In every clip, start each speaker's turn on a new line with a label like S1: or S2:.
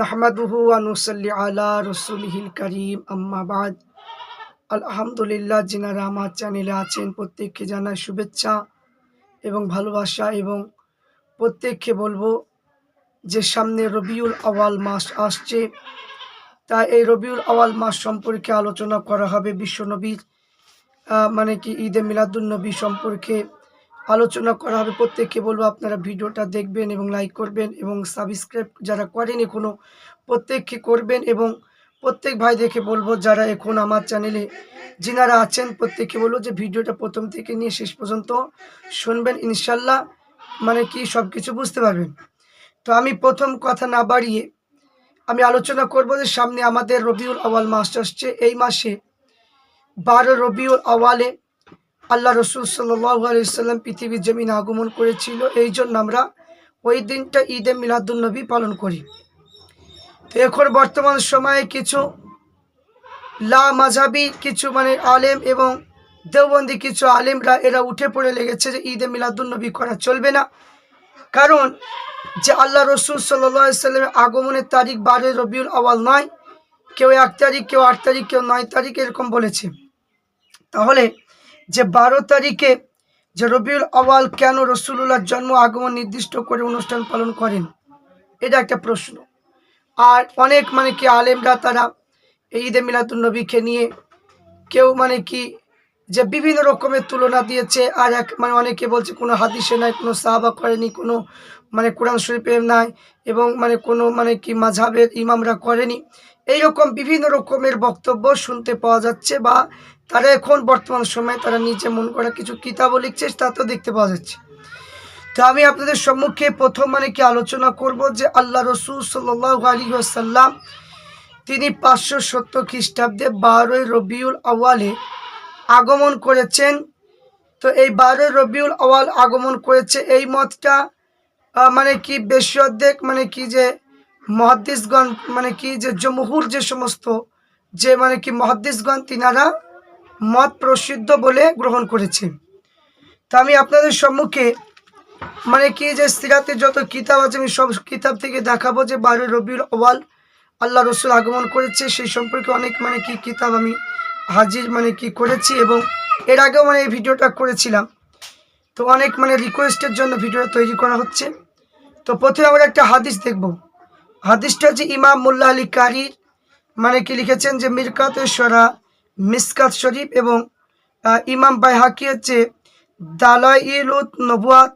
S1: নাহমাদুহু আনুসল্লি আলা রসুলহিল করিম। আম্মাবাদ আলহামদুলিল্লাহ, যিনারা আমার চ্যানেলে আছেন, প্রত্যেককে জানাই শুভেচ্ছা এবং ভালোবাসা এবং প্রত্যেককে বলব যে সামনে রবিউল আওয়াল মাস আসছে। তাই এই রবিউল আওয়াল মাস সম্পর্কে আলোচনা করা হবে বিশ্বনবীর মানে কি ঈদে মিলাদুলনবী সম্পর্কে। আলোচনা করা হবে। প্রত্যেককে বলব আপনারা ভিডিওটা দেখবেন এবং লাইক করবেন এবং সাবস্ক্রাইব যারা করেন এখনও, প্রত্যেককে করবেন এবং প্রত্যেক ভাই দেখে বলব যারা এখন আমার চ্যানেলে যিনারা আছেন, প্রত্যেককে বলব যে ভিডিওটা প্রথম থেকে নিয়ে শেষ পর্যন্ত শুনবেন, ইনশাল্লাহ মানে কি সব কিছু বুঝতে পারবেন। তো আমি প্রথম কথা না বাড়িয়ে আমি আলোচনা করব যে সামনে আমাদের রবিউল আওয়াল মাস আসছে। এই মাসে বারো রবিউল আওয়ালে আল্লাহ রসুল সাল্লাহ আলাইসাল্লাম পৃথিবীর জমিন আগমন করেছিল। এই জন্য আমরা ওই দিনটা ঈদে মিলাদুলনবী পালন করি। তো এখন বর্তমান সময়ে কিছু লা মাঝাবি কিছু মানে আলেম এবং দেওবন্দি, কিছু আলেমরা এরা উঠে পড়ে লেগেছে যে ঈদে মিলাদুলনবী করা চলবে না। কারণ যে আল্লাহ রসুল সাল্লামের আগমনের তারিখ বারোই রবিউল আওয়াল নয়, কেউ এক তারিখ, কেউ আট তারিখ, কেউ নয় তারিখ এরকম বলেছে। তাহলে যে বারো তারিখে যে রবিউল আওয়াল কেন রসুল্লাহর জন্ম আগমন নির্দিষ্ট করে অনুষ্ঠান পালন করেন? এটা একটা প্রশ্ন। আর অনেক মানে কি আলেমরা তারা এই ঈদে মিলাদুল নবীকে নিয়ে কেউ মানে কি যে বিভিন্ন রকমের তুলনা দিয়েছে, আর এক মানে অনেকে বলছে কোনো হাদিসে নাই, কোনো সাহাবা করেনি, কোনো মানে কোরআন শরীফে নাই এবং মানে কোনো মানে কি মাঝাবের ইমামরা করেনি। এইরকম বিভিন্ন রকমের বক্তব্য শুনতে পাওয়া যাচ্ছে বা তারা এখন বর্তমান সময়ে তারা নিজে মন করা কিছু কিতাবও লিখছে, তাতেও দেখতে পাওয়া যাচ্ছে। তো আমি আপনাদের সম্মুখে প্রথম মানে কি আলোচনা করব যে আল্লাহ রসুল সাল্লাহ আলী আসাল্লাম তিনি পাঁচশো সত্তর খ্রিস্টাব্দে বারোই রবিউল আওয়ালে আগমন করেছেন। তো এই বারোই রবিউল আওয়াল আগমন করেছে এই মতটা মানে কি বেশি অর্ধেক মানে কি যে মহাদ্দিসগণ মানে কি যে জমহুর যে সমস্ত, যে মানে কি মহাদ্দিসগণ, তিনারা মত প্রসিদ্ধ বলে গ্রহণ করেছে। তা আমি আপনাদের সম্মুখে মানে কি যে সিরাতে যত কিতাব আছে আমি সব কিতাব থেকে দেখাবো যে বারোই রবিউল আওয়াল আল্লাহ রসুল আগমন করেছে, সেই সম্পর্কে অনেক মানে কি কিতাব আমি হাজির মানে কি করেছি এবং এর আগেও মানে এই ভিডিওটা করেছিলাম। তো অনেক মানে রিকোয়েস্টের জন্য ভিডিওটা তৈরি করা হচ্ছে। তো প্রথমে আমরা একটা হাদিস দেখব। হাদিসটা যে ইমাম মোল্লা আলী কারির মানে কি লিখেছেন যে মিরকাতেশ্বরা মিসকাত শরীফ এবং ইমাম বাইহাকি হচ্ছে দালাইলুত নবুয়াত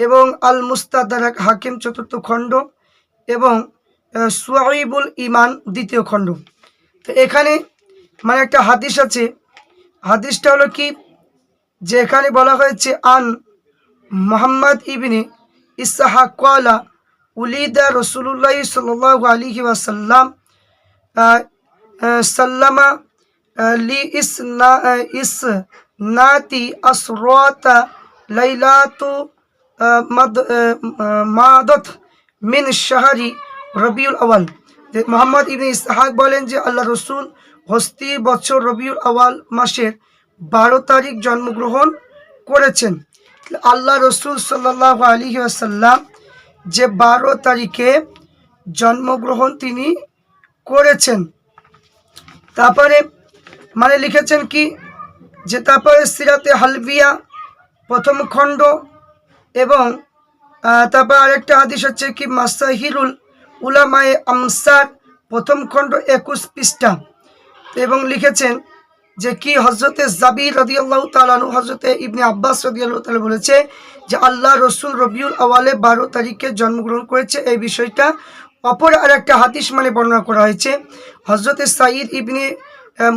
S1: এবং আল মুস্তাদারাক হাকিম চতুর্থ খণ্ড এবং সুয়াইবুল ইমান দ্বিতীয় খণ্ড। তো এখানে মানে একটা হাদিস আছে। হাদিসটা হলো কি? যে এখানে বলা হয়েছে, আন মোহাম্মদ ইবনে ইসাহাক কলা উলিদা রসুল্লাহ সাল আলিহি ওয়াসাল্লাম সাল্লামা আহ, লি ইসনা আহ, ইস নাতি আসরাতা লাইলাতু মাদত মিন শাহরি রবিউল আওয়াল মোহাম্মদ ইবনে ইসহাক বলেন যে আল্লাহ রসুল হস্তি বছর রবিউল আওয়াল মাসের বারো তারিখ জন্মগ্রহণ করেছেন আল্লাহ রসুল সাল্লাহ আলী আসাল্লাম যে বারো তারিখে জন্মগ্রহণ তিনি করেছেন তারপরে মানে লিখেছেন কি? যে তারপরে সিরাতে হালবিয়া, প্রথম খণ্ড এবং তারপর আরেকটা হাদিস হচ্ছে কি? মাসাহিরুল উলামায়ে আমসার প্রথম খণ্ড একুশ পৃষ্ঠা। এবং লিখেছেন যে কি হজরতে জাবির রদিয়াল্লাহ তালানু হজরতে ইবনে আব্বাস রদিয়াল্লাহ তালা বলেছে যে আল্লাহ রসুল রবিউল আওয়ালে বারো তারিখে জন্মগ্রহণ করেছে। এই বিষয়টা অপর আর একটা হাদিস মানে বর্ণনা করা হয়েছে। হজরতে সাঈদ ইবনে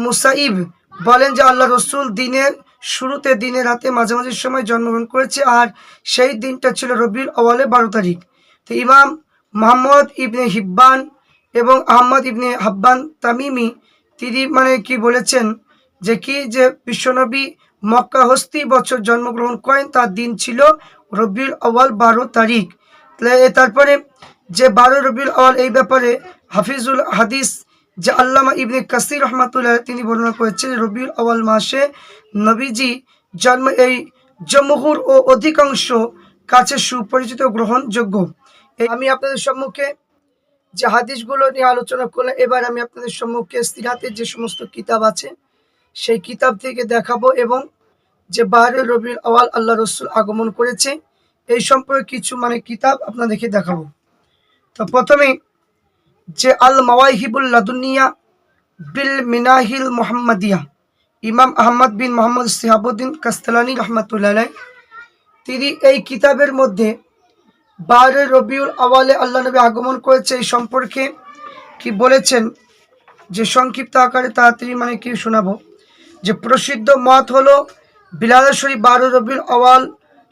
S1: মুসাইব বলেন যে আল্লাহ রসুল দিনের শুরুতে দিনে রাতে মাঝামাঝি সময় জন্মগ্রহণ করেছে আর সেই দিনটা ছিল রবিউল আওয়ালে বারো তারিখ। তো ইমাম মোহাম্মদ ইবনে হিব্বান এবং আহম্মদ ইবনে হাব্বান তামিমি তিনি মানে কি বলেছেন যে কি যে বিশ্বনবী মক্কা হস্তি বছর জন্মগ্রহণ করেন তার দিন ছিল রবিউল আওয়াল বারো তারিখ। তারপরে যে বারো রবিউল আওয়াল এই ব্যাপারে হাফিজুল হাদিস যে আল্লামা ইবনে কাসির রহমাতুল্লাহ তিনি বর্ণনা করেছেন, রবিউল আওয়াল মাসে নবীজি জন্ম এই জমহুর ও অধিকাংশ কাছে সুপরিচিত গ্রহণযোগ্য। আমি আপনাদের সম্মুখে যে হাদিসগুলো নিয়ে আলোচনা করলাম, এবার আমি আপনাদের সম্মুখে সিরাতের যে সমস্ত কিতাব আছে, সেই কিতাব থেকে দেখাবো এবং যে বাহারে রবির আওয়াল আল্লাহ রসুল আগমন করেছে, এই সম্পর্কে কিছু মানে কিতাব আপনাদেরকে দেখাবো। তো প্রথমে যে আল মাওয়াইহিবুল লাদুনিয়া বিল মিনাহিল মোহাম্মদিয়া। ইমাম আহমদ বিন মোহাম্মদ সিহাবুদ্দিন কাস্তালানি রহমতুল্লাহ তিনি এই কিতাবের মধ্যে বারে রবিউল আওয়ালে আল্লাহ নবী আগমন করেছে এই সম্পর্কে কি বলেছেন, যে সংক্ষিপ্ত আকারে তাড়াতাড়ি মানে কি শোনাবো, যে প্রসিদ্ধ মত হলো, বিলাল শরীফ বারো রবিউল আওয়াল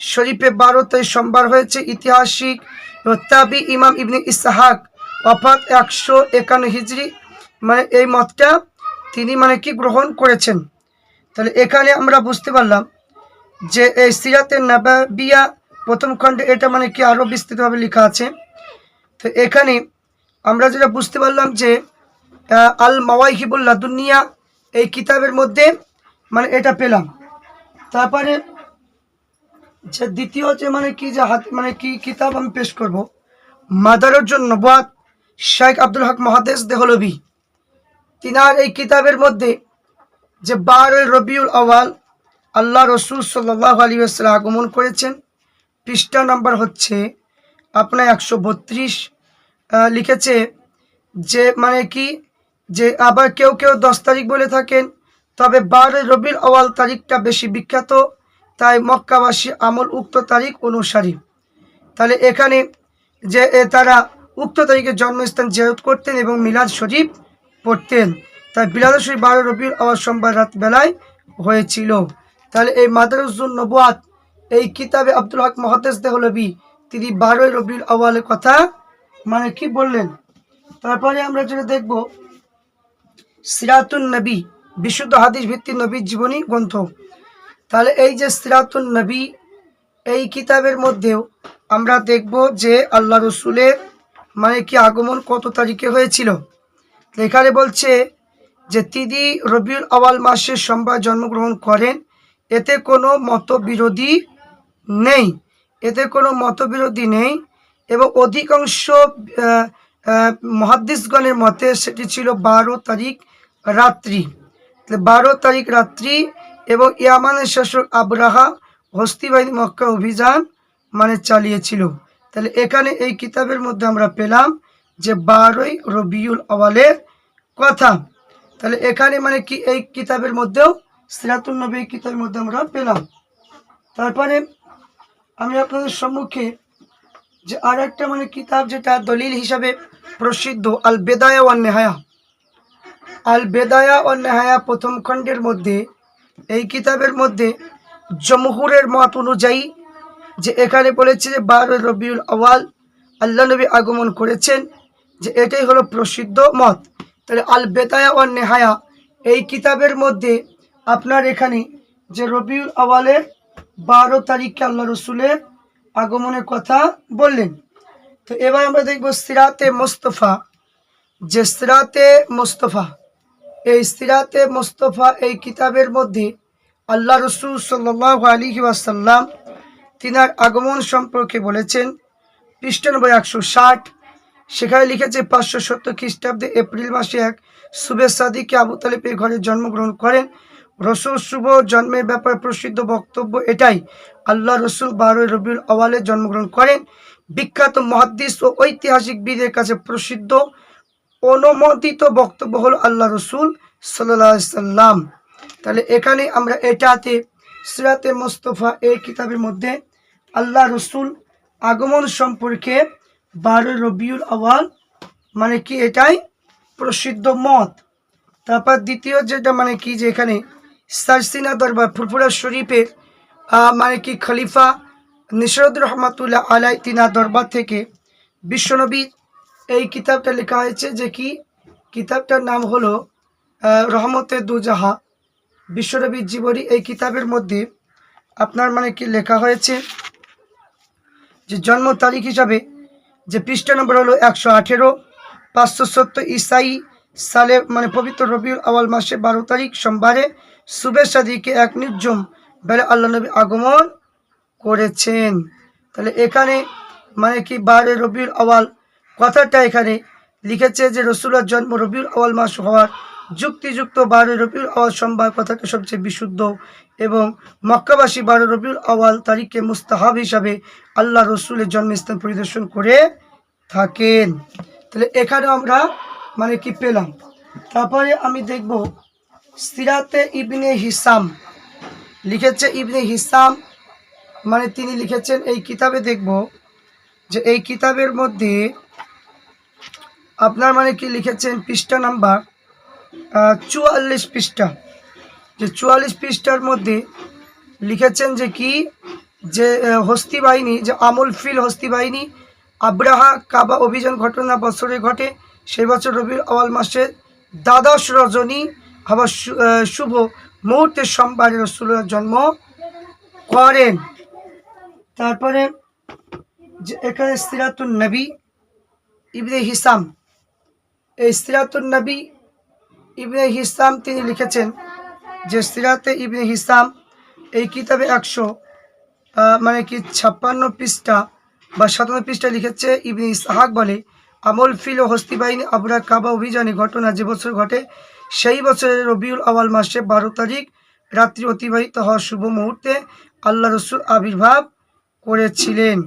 S1: শরীফে বারো তাই সোমবার হয়েছে ঐতিহাসিক রত্তাবি ইমাম ইবনে ইসাহাক অফাত একশো একান্ন হিজড়ি মানে এই মতটা তিনি মানে কি গ্রহণ করেছেন? তাহলে এখানে আমরা বুঝতে পারলাম যে এই সিরাতের নাবাবিয়া প্রথম খণ্ডে এটা মানে কি আরও বিস্তৃতভাবে লেখা আছে। তো এখানে আমরা যেটা বুঝতে পারলাম যে আল মাওয়াইহিবুল্লাহ দুনিয়া এই কিতাবের মধ্যে মানে এটা পেলাম। তারপরে যে দ্বিতীয় যে মানে কি যে হাত মানে কি কিতাব আমি পেশ করব মাদারের জন্য বাদ শেখ আব্দুল হক মহাদেশ দেহলবি তিনার এই কিতাবের মধ্যে যে বারোই রবিউল আওয়াল আল্লাহ রসুল সাল্লাহ আলী আসসালাম আগমন করেছেন, পৃষ্ঠা নাম্বার হচ্ছে, আপনার একশো বত্রিশ লিখেছে যে মানে কি, যে আবার কেউ কেউ দশ তারিখ বলে থাকেন, তবে বারোই রবিউল আওয়াল তারিখটা বেশি বিখ্যাত, তাই মক্কাবাসী আমল উক্ত তারিখ অনুসারী। তাহলে এখানে যে তারা উক্ত তারিখে জন্মস্থান জেরত করতেন এবং মিলাদ শরীফ পড়তেন। তাই বিলাদ শরীফ বারো রবিউল আওয়াল সোমবার রাত বেলায় হয়েছিল। তাহলে এই মাদারুজুল নবাত এই কিতাবে আব্দুল হক মহাদেস দেহলবি তিনি বারোই রবিউল আওয়ালের কথা মানে কি বললেন? তারপরে আমরা যেটা দেখব, সিরাতুন নবী, বিশুদ্ধ হাদিস ভিত্তিক নবীর জীবনী গ্রন্থ। তাহলে এই যে সিরাতুন নবী, এই কিতাবের মধ্যেও আমরা দেখব যে আল্লাহ রসুলের মানে কি আগমন কত তারিখে হয়েছিল? এখানে বলছে যে তিনি রবিউল আওয়াল মাসে সোমবার জন্মগ্রহণ করেন। এতে কোনো মতবিরোধী নেই। এতে কোনো মতবিরোধী নেই এবং অধিকাংশ মহাদ্দিসগণের মতে সেটি ছিল বারো তারিখ রাত্রি। বারো তারিখ রাত্রি এবং ইয়ামানের শাসক আবরাহা হস্তিবাহিনী মক্কা অভিযান মানে চালিয়েছিল। তাহলে এখানে এই কিতাবের মধ্যে আমরা পেলাম যে বারোই রবিউল আওয়ালের কথা। তাহলে এখানে মানে কি এই কিতাবের মধ্যেও সিরাতুল নবী কিতাবের মধ্যে আমরা পেলাম। তারপরে আমি আপনাদের সম্মুখে যে আর একটা মানে কিতাব যেটা দলিল হিসাবে প্রসিদ্ধ আল বেদায়া ওয়ান নেহায়া। আল বেদায়া ও নেহায়া প্রথম খণ্ডের মধ্যে, এই কিতাবের মধ্যে জমহুরের মত অনুযায়ী যে এখানে বলেছে যে বারো রবিউল আওয়াল আল্লাহ নবী আগমন করেছেন, যে এটাই হলো প্রসিদ্ধ মত। তাহলে আল বেতায়া ও নেহায়া, এই কিতাবের মধ্যে আপনার এখানে যে রবিউল আওয়ালের বারো তারিখে আল্লাহ রসুলের আগমনের কথা বললেন। তো এবার আমরা দেখব সিরাতে মোস্তফা, যে সিরাতে মোস্তফা, এই সিরাতে মোস্তফা এই কিতাবের মধ্যে আল্লাহ রসুল সাল্লাহ আলী ওয়াসাল্লাম তিনার আগমন সম্পর্কে বলেছেন পৃষ্ঠানব্বই একশো ষাট, সেখানে লিখেছে পাঁচশো সত্তর খ্রিস্টাব্দে এপ্রিল মাসে এক সাদিকে আবু তালেবের ঘরে জন্মগ্রহণ করেন। রসুল শুভ জন্মের ব্যাপারে প্রসিদ্ধ বক্তব্য এটাই, আল্লাহ রসুল বারোই রবিউল আওয়ালে জন্মগ্রহণ করেন। বিখ্যাত মহাদ্দিস ও ঐতিহাসিকবিদের কাছে প্রসিদ্ধ অনুমোদিত বক্তব্য হলো আল্লাহ রসুল সাল্লাম। তাহলে এখানে আমরা এটাতে সিরাতে মোস্তফা এই কিতাবের মধ্যে আল্লাহ রসুল আগমন সম্পর্কে বারো রবিউল আওয়াল মানে কি এটাই প্রসিদ্ধ মত। তারপর দ্বিতীয় যেটা মানে কি যে এখানে সারসিনা দরবার, ফুরফুরা শরীফের মানে কি খলিফা নিসরদ রহমাতুল্লাহ আলাই তিনা দরবার থেকে বিশ্বনবী এই কিতাবটা লেখা হয়েছে যে কি, কিতাবটার নাম হলো রহমতে দুজাহা। বিশ্বনবীর জীবনী এই কিতাবের মধ্যে আপনার মানে কি লেখা হয়েছে যে জন্ম তারিখ হিসাবে যে পৃষ্ঠা নম্বর হলো একশো আঠেরো, পাঁচশো সত্তর ইসাই সালে মানে পবিত্র রবিউল আওয়াল মাসে বারো তারিখ সোমবারে সুবেশ সাদিকে এক নির্জম বেলা আল্লাহ নবী আগমন করেছেন। তাহলে এখানে মানে কি বারে রবিউল আওয়াল কথাটা এখানে লিখেছে যে রসুলার জন্ম রবিউল আওয়াল মাস হওয়ার যুক্তিযুক্ত বারো রবিউল আওয়াল সোমবার কথাটা সবচেয়ে বিশুদ্ধ এবং মক্কাবাসী বারো রবিউল আওয়াল তারিখে মুস্তাহাব হিসাবে আল্লাহ রসুলের জন্মস্থান পরিদর্শন করে থাকেন। তাহলে এখানে আমরা মানে কি পেলাম? তারপরে আমি দেখব সিরাতে ইবনে হিসাম। লিখেছে ইবনে হিসাম মানে তিনি লিখেছেন এই কিতাবে দেখব যে এই কিতাবের মধ্যে আপনার মানে কি লিখেছেন পৃষ্ঠা নাম্বার চুয়াল্লিশ পৃষ্ঠা। যে চুয়াল্লিশ পৃষ্ঠার মধ্যে লিখেছেন যে কি? যে হস্তি বাহিনী, যে আমল ফিল হস্তি বাহিনী, আব্রাহা কাবা অভিযান ঘটনা বছরে ঘটে। সেই বছর রবিউল আওয়াল মাসে দ্বাদশ রজনী আবার শুভ মুহূর্তের সোমবারে রসুলের জন্ম করেন। তারপরে যে, এখানে সিরাতুন নবী, ইবনে হিসাম। এই সিরাতুন নবী, ইবনে হিসাম তিনি লিখেছেন যে সিরাতে ইবনে হিসাম এই কিতাবে একশো মানে কি ছাপ্পান্ন পৃষ্ঠা বা সাতান্ন পৃষ্ঠা লিখেছে ইবনে ইসহাক বলে, আমল ফিল ও হস্তি বাহিনী আবরা কাবা অভিযানে ঘটনা যে বছর ঘটে, সেই বছরের রবিউল আওয়াল মাসে বারো তারিখ রাত্রি অতিবাহিত হওয়ার শুভ মুহূর্তে আল্লাহ রসুল আবির্ভাব করেছিলেন।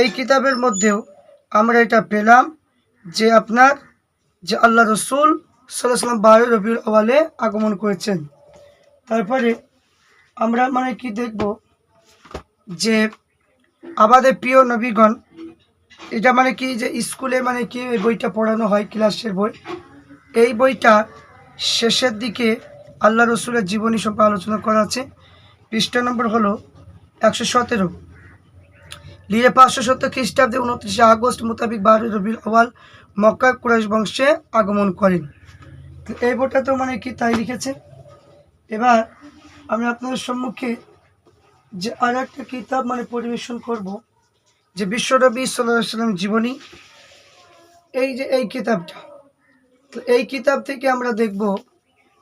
S1: এই কিতাবের মধ্যেও আমরা এটা পেলাম যে আপনার, যে আল্লাহ রসুল সাল্লাহ সাল্লাম বারো রবিউল আওয়ালে আগমন করেছেন। তারপরে আমরা মানে কি দেখব যে আমাদের প্রিয় নবীগণ, এটা মানে কি যে স্কুলে মানে কি এই বইটা পড়ানো হয়, ক্লাসের বই? এই বইটা শেষের দিকে আল্লাহ রসুলের জীবনী সম্পর্কে আলোচনা করা আছে। পৃষ্ঠা নম্বর হলো একশো সতেরো। লিরে পাঁচশো সত্তর খ্রিস্টাব্দে উনত্রিশে আগস্ট মোতাবিক বারোই রবিউল আওয়াল মক্কা কুরাইশ বংশে আগমন করেন। এই বইটা তো মানে কি তাই লিখেছে? এবার আমি আপনাদের সম্মুখে যে আর একটা কিতাব মানে পরিবেশন করব, যে বিশ্বনবী সাল্লাহ সাল্লাম জীবনী। এই যে এই কিতাবটা, তো এই কিতাব থেকে আমরা দেখব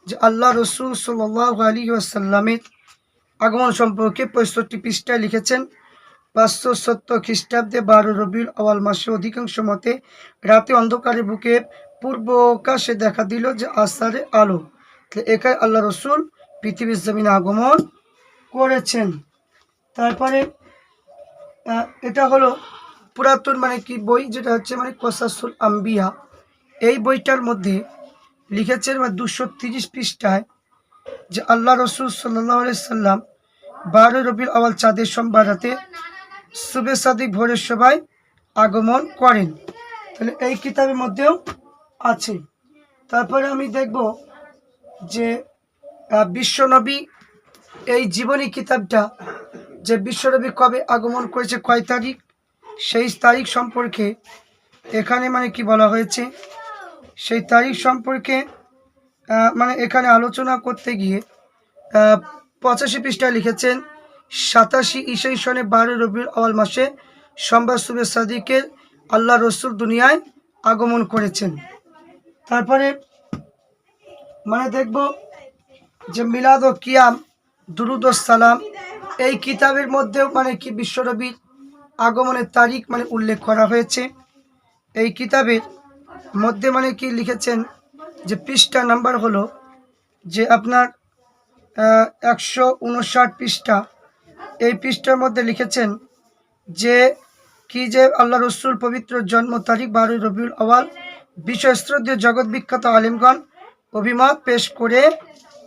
S1: যে আল্লাহ রসুল সাল্লাহ আলী আসাল্লামের আগমন সম্পর্কে পঁয়ষট্টি পৃষ্ঠায় লিখেছেন, পাঁচশো সত্তর খ্রিস্টাব্দে বারো রবিউল আওয়াল মাসে অধিকাংশ মতে রাতে অন্ধকারে বুকে পূর্ব আকাশে দেখা দিল যে আসারে আলো। একাই আল্লাহ রসুল পৃথিবীর জমিনে আগমন করেছেন। তারপরে এটা হলো পুরাতন মানে কি বই, যেটা হচ্ছে মানে কসাসুল আম্বিয়া। এই বইটার মধ্যে লিখেছেন মানে দুশো তিরিশ পৃষ্ঠায় যে আল্লাহ রসুল সাল্লাহ সাল্লাম বারো রবিউল আওয়াল চাঁদের সোমবার রাতে সুবে সাদিক ভোরের সবাই আগমন করেন। তাহলে এই কিতাবের মধ্যেও আছে। তারপরে আমি দেখব যে বিশ্বনবী এই জীবনী কিতাবটা যে বিশ্বনবী কবে আগমন করেছে, কয় তারিখ? সেই তারিখ সম্পর্কে এখানে মানে কি বলা হয়েছে? সেই তারিখ সম্পর্কে মানে এখানে আলোচনা করতে গিয়ে পঁচাশি পৃষ্ঠায় লিখেছেন, সাতাশি ইসাই সনে বারো রবিউল আওয়াল মাসে সোমবার সুবে সাদিকের আল্লাহ রসুল দুনিয়ায় আগমন করেছেন। তারপরে মানে দেখব যে মিলাদ ও কিয়াম, দুরুদ সালাম, এই কিতাবের মধ্যেও মানে কি বিশ্বনবীর আগমনের তারিখ মানে উল্লেখ করা হয়েছে। এই কিতাবের মধ্যে মানে কি লিখেছেন যে পৃষ্ঠা নাম্বার হলো যে আপনার একশো উনষাট পৃষ্ঠা। এই পৃষ্ঠার মধ্যে লিখেছেন যে কি যে আল্লাহ রসুল পবিত্র জন্ম তারিখ বারোই রবিউল আওয়াল বিশ্বস্ত্রদীয় জগৎ বিখ্যাত আলিমগণ অভিমত পেশ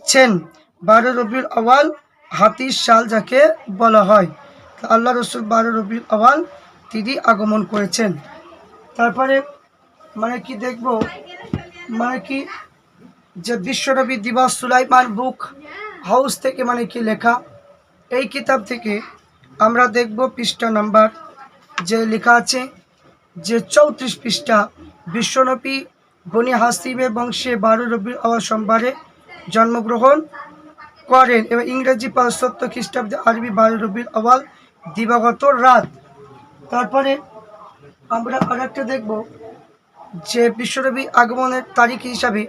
S1: করেছেন বারো রবিউল আওয়াল হাতির সাল যাকে বলা হয়। আল্লাহ রসুল বারো রবিউল আওয়াল তিনি আগমন করেছেন। তারপরে মানে কি দেখব মানে কি যে বিশ্বনবী দিবস সুলাইমান বুক হাউস থেকে মানে কি লেখা, এই কিতাব থেকে আমরা দেখব পৃষ্ঠা নাম্বার যে লেখা আছে যে চৌত্রিশ পৃষ্ঠা। বিশ্বনবী বনি হাসিবে বংশে বারো রবি আওয়াল সোমবারে জন্মগ্রহণ করেন এবং ইংরেজি পাঁচশত খ্রিস্টাব্দে আরবি বারো রবির আওয়াল দিবাগত রাত। তারপরে আমরা আরেকটা দেখব যে বিশ্বরবি আগমনের তারিখ হিসাবে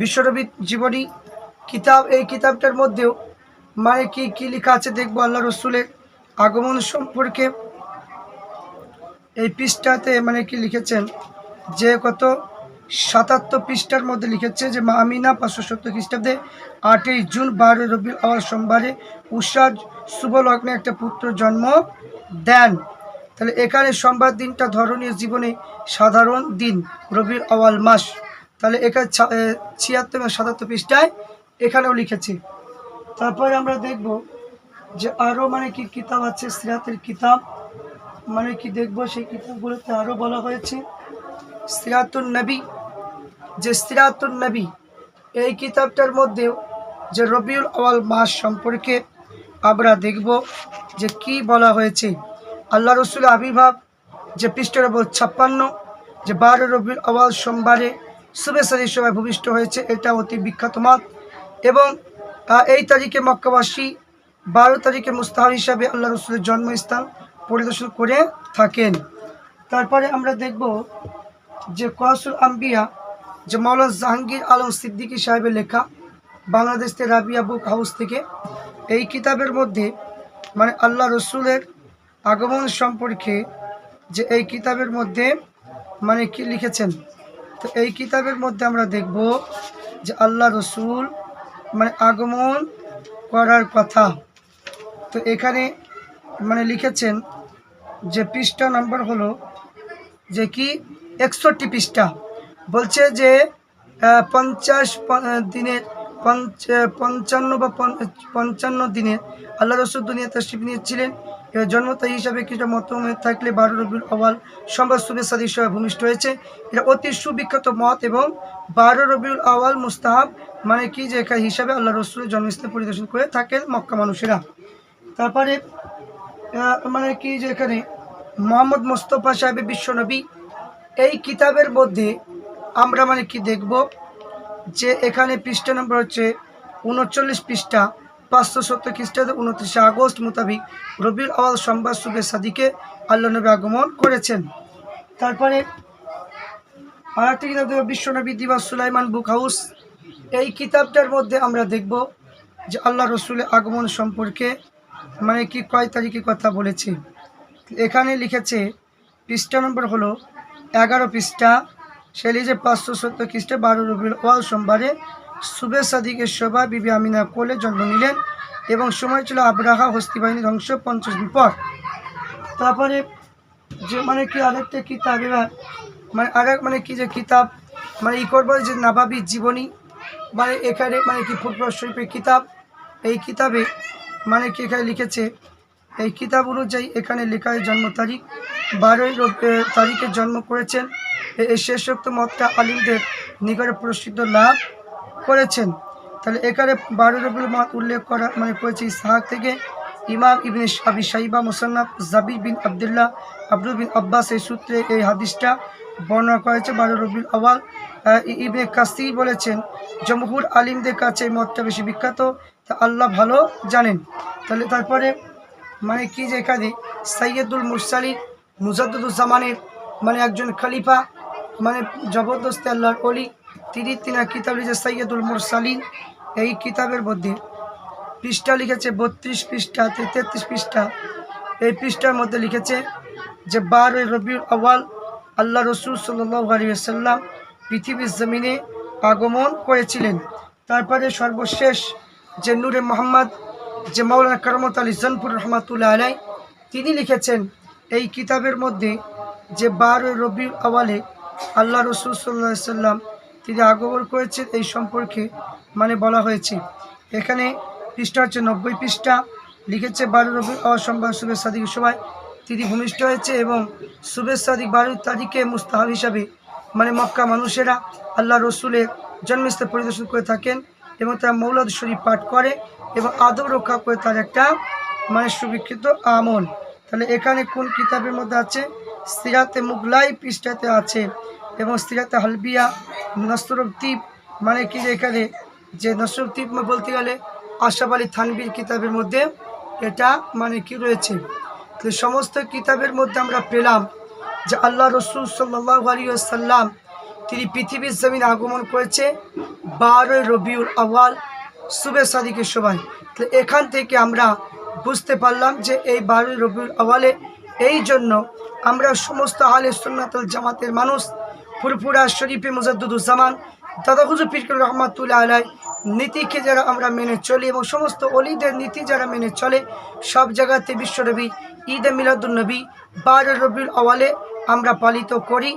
S1: বিশ্বনবীর জীবনী কিতাব, এই কিতাবটার মধ্যেও মানে কি কি লেখা আছে দেখব আল্লাহ রসুলের আগমন সম্পর্কে। এই পৃষ্ঠাতে মানে কি লিখেছেন যে কত সাতাত্তর পৃষ্ঠার মধ্যে লিখেছে যে মা আমিনা পাঁচশো সত্তর খ্রিস্টাব্দে আটই জুন বারো রবিউল আওয়াল সোমবারে উষা শুভ লগ্নে একটা পুত্র জন্ম দেন। তাহলে এখানে সোমবার দিনটা ধরনীয় জীবনে সাধারণ দিন, রবিউল আওয়াল মাস। তাহলে এখানে ছিয়াত্তর এবং সাতাত্তর পৃষ্ঠায় এখানেও লিখেছে। তারপরে আমরা দেখব যে আরও মানে কি কিতাব আছে, সিরাতের কিতাব। মানে কি দেখব সেই কিতাবগুলোতে আরও বলা হয়েছে। সিরাতুন নবী, যে সিরাতুন নবী এই কিতাবটার মধ্যেও যে রবিউল আওয়াল মাস সম্পর্কে আমরা দেখব যে কি বলা হয়েছে। আল্লাহ রসুলের আবির্ভাব যে পৃষ্ঠ নম্বর ছাপ্পান্ন, যে বারো রবিউল আওয়াল সোমবারে শুভেচ্ছাদের সময় ভূমিষ্ঠ হয়েছে, এটা অতি বিখ্যাত মত। এবং এই তারিখে মক্কাবাসী বারো তারিখে মুস্তাহাব হিসাবে আল্লাহ রসুলের জন্মস্থান পরিদর্শন করে থাকেন। তারপরে আমরা দেখব যে কয়াসুল আম্বিয়া, যে মৌলানা জাহাঙ্গীর আলম সিদ্দিকী সাহেবের লেখা বাংলাদেশ থেকে রাবিয়া বুক হাউস থেকে, এই কিতাবের মধ্যে মানে আল্লাহ রসুলের আগমন সম্পর্কে যে এই কিতাবের মধ্যে মানে কি লিখেছেন, তো এই কিতাবের মধ্যে আমরা দেখব যে আল্লাহ রসুল মানে আগমন করার কথা। তো এখানে মানে লিখেছেন যে পৃষ্ঠা নাম্বার হলো যে কি একষট্টি পৃষ্ঠা। বলছে যে পঞ্চাশ দিনের পঞ্চ পঞ্চান্ন বা পঞ্চান্ন দিনে আল্লাহ রসুল দুনিয়া তশরিফ নিয়েছিলেন। জন্মতা হিসাবে কিছুটা মতমে থাকলে বারো রবিউল আওয়াল সম্বাদ শুভেচ্ছা হিসাবে ভূমিষ্ঠ হয়েছে। এটা অতি সুবিখ্যাত মত এবং বারো রবিউল আওয়াল মুস্তাহাব মানে কি যে হিসাবে আল্লাহ রসুলের জন্মস্থান পরিদর্শন করে থাকেন মক্কা মানুষেরা। তারপরে মানে কি যে এখানে মোহাম্মদ মোস্তফা সাহেবের বিশ্বনবী এই কিতাবের মধ্যে আমরা মানে কি দেখব? যে এখানে পৃষ্ঠা নম্বর হচ্ছে উনচল্লিশ পৃষ্ঠা, পাঁচশো সত্তর খ্রিস্টাব্দে উনত্রিশে আগস্ট মোতাবিক রবিউল আওয়াল সম্বাদ সুবে সাদিকে আল্লাহ নবী আগমন করেছেন। তারপরে আর একটা কিতাব দেব বিশ্বনবী দিবা সুলাইমান বুক হাউস। এই কিতাবটার মধ্যে আমরা দেখব যে আল্লাহ রসুলের আগমন সম্পর্কে মানে কি কয় তারিখে কথা বলেছে। এখানে লিখেছে, পৃষ্ঠা নম্বর হলো এগারো পৃষ্ঠা। সে লিখেছে, পাঁচশো সত্তর খ্রিস্টে বারো রবিউল ওয়াল সোমবারে সুবে সাদিকের শোভা বিবি আমিনা কোলে জন্ম নিলেন এবং সময় ছিল আবরাহা হস্তি বাহিনী ধ্বংস পঞ্চাশ দিন পর। তারপরে যে মানে কি আরেকটা কিতাব এবার মানে আরেক মানে কি যে কিতাব মানে ই করব যে নাবাবির জীবনী মানে এখানে মানে কি ফুটবল শরীফের কিতাব, এই কিতাবে মানে কি এখানে লিখেছে, এই কিতাব অনুযায়ী এখানে লেখা জন্ম তারিখ বারোই তারিখে জন্ম করেছেন। এই শেষোক্ত মতটা আলিমদের নিকটে প্রসিদ্ধ লাভ করেছেন। তাহলে এখানে বারো রবিউল মত উল্লেখ করা মানে করেছে ইসহাক থেকে ইমাম ইবিন আবি সাইবা, মুসান্নাফ জাবির বিন আবদুল্লাহ, আব্দুল বিন আব্বাস এই সূত্রে এই হাদিসটা বর্ণনা করেছে। বারো রবিউল আওয়াল ইবনে কাসি বলেছেন, জমহুর আলিমদের কাছে এই মতটা বেশি বিখ্যাত, তা আল্লাহ ভালো জানেন। তাহলে তারপরে মানে কি যে এখানে সৈয়দুল মুরসালিন মুজাদ্দুজ্জামানের মানে একজন খলিফা মানে জবরদস্ত আল্লাহর অলি তিনি তিনার কিতাব লিখেছে সৈয়দুল মুরসালিন। এই কিতাবের মধ্যে পৃষ্ঠা লিখেছে বত্রিশ পৃষ্ঠা, তেত্রিশ পৃষ্ঠা। এই পৃষ্ঠার মধ্যে লিখেছে যে, বারোই রবিউল আওয়াল আল্লাহ রসুল সাল্লাহ পৃথিবীর জমিনে আগমন করেছিলেন। তারপরে সর্বশেষ যে নূরে মোহাম্মদ, যে মাওলানা করমত আলী জনপুর রহমাতুল্লাহ আলাই তিনি লিখেছেন এই কিতাবের মধ্যে যে বারোই রবি আওয়ালে আল্লাহ রসুল সাল্লাহ সাল্লাম তিনি আগমন করেছেন এই সম্পর্কে মানে বলা হয়েছে। এখানে পৃষ্ঠা হচ্ছে নব্বই পৃষ্ঠা, লিখেছে বারো রবি অসম্বাদ শুভেচ্ছা সাদিক সবাই তিনি ভূমিষ্ঠ হয়েছে এবং শুভেচ্ছা সাদিক বারো তারিখে মুস্তাহাব হিসাবে মানে মক্কা মানুষেরা আল্লাহ রসুলের জন্মস্থান পরিদর্শন করে থাকেন এবং তারা মৌলাদ শরীফ পাঠ করে এবং আদব রক্ষা করে তার একটা মানে সুবিখ্যাত আমল। তাহলে এখানে কোন কিতাবের মধ্যে আছে? সিরাতে মুগলাই পৃষ্ঠাতে আছে। এবং সিরাতে হালবিয়া নসরুদ্দীপ মানে কি এখানে? যে নসরুদ্দীপ বলতে গেলে আশাফ আলী থানবির কিতাবের মধ্যে এটা মানে কি রয়েছে? তো সমস্ত কিতাবের মধ্যে আমরা পেলাম যে আল্লাহ রসুল সাল্লাহ আলী সাল্লাম তিনি পৃথিবীর জমিনে আগমন করেছে বারোই রবিউল আওয়াল সুবে সাদিকের সবাই। তো এখান থেকে আমরা বুঝতে পারলাম যে এই বারোই রবিউল আওয়ালে এই জন্য আমরা সমস্ত আলে সুন্নাতুল জামাতের মানুষ ফুরফুরা শরীফে মুজাদ্দুজ্জামান দাদা হুজুর পিরকুল রহমাতুল্লাহ আলাই নীতিকে যারা আমরা মেনে চলি এবং সমস্ত অলিদের নীতি যারা মেনে চলে, সব জায়গাতে বিশ্বনবী ঈদ মিলাদুলনবী বারো রবিউল আওয়ালে আমরা পালিত করি।